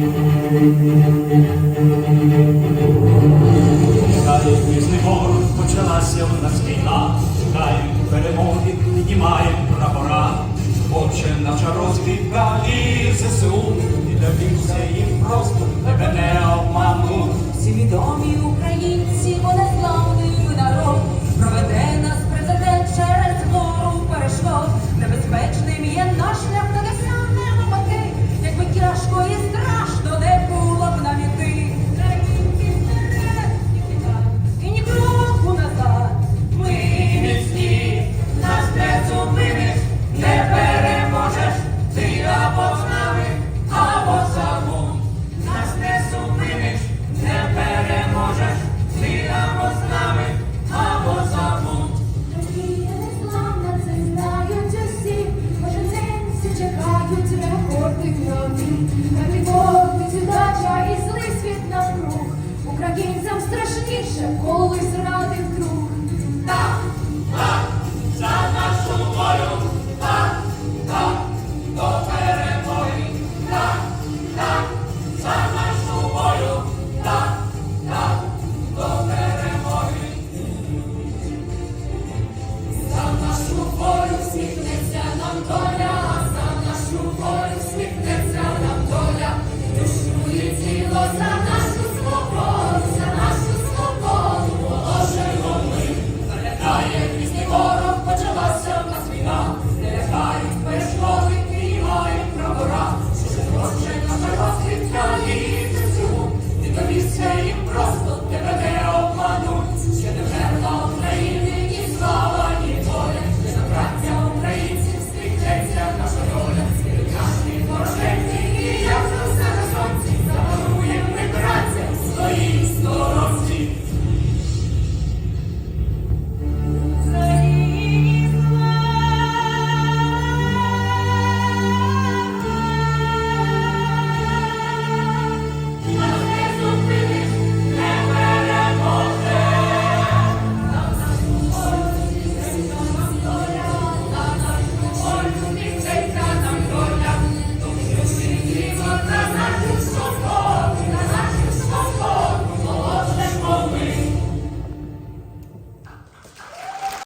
Чекає візний ворог, почалася в нас війна, чекаємо перемоги, піднімаємо прапора. Отче наша розвідка і ЗСУ, і добився їм просто. раніше колись раніше.